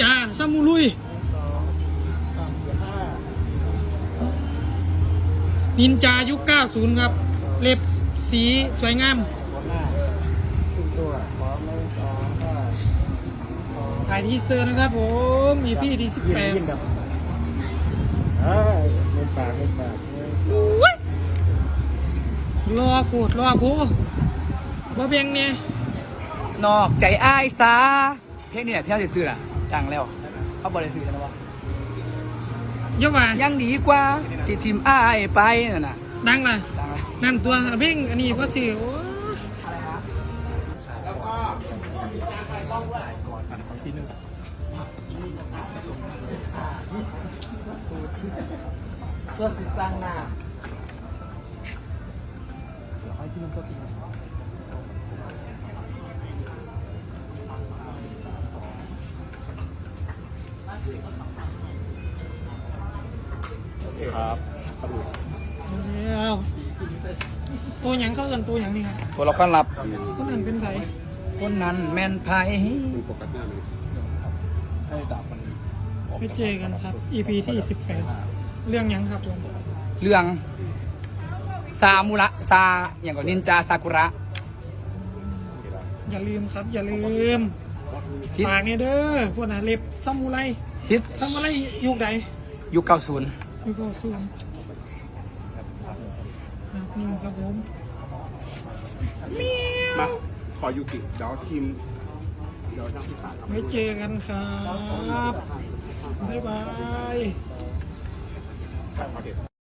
จาซามูลุย นินจายุค 90 ครับ เล็บสีสวยงามถ่ายทีเซอร์นะครับผม มีพี่ดียินยินดับเอ้ยเล่นปากเล่นปากเล่น18รอพูดรอพูบ่เบียงเนี่ยนอกใจอ้ายซาเพลงนี้ที่เราจะซื้อน่ะ ดังแล้ว เขาบริซื้อแล้ววะเยาว่ายังดีกว่าจิทีมอ้ายไปนั่นน่ะดังล่ะดังไหมนั่นตัวเพ่งอันนี้เพราะสิโอ้ยเพื่อสิสร้างหน้าครับแล้วตั วหยังเขาเอินตัวหยังนี่ครับตัวละครลับคนนั้นเป็นไผคนนั้นแม่นไผให้ดาบมันไปเจอกันครับ EP ที่18เรื่องหยังครับผมเรื่องซามุระซาอย่างกับนินจาซากุระ อย่าลืมครับ อย่าลืมฮิตฝากเนี่ยเด้อพวกน่ะเล็บซามูไร ฮิตซามูไรยุคใดยุคเก้าศูนย์ยุคเก้าศูนย์ครับนี่ครับผมมาขอยูกิเดี๋ยวทีมเดี๋ยวทางที่สามไว้เจอกันครับบ๊ายบายขอเด็ด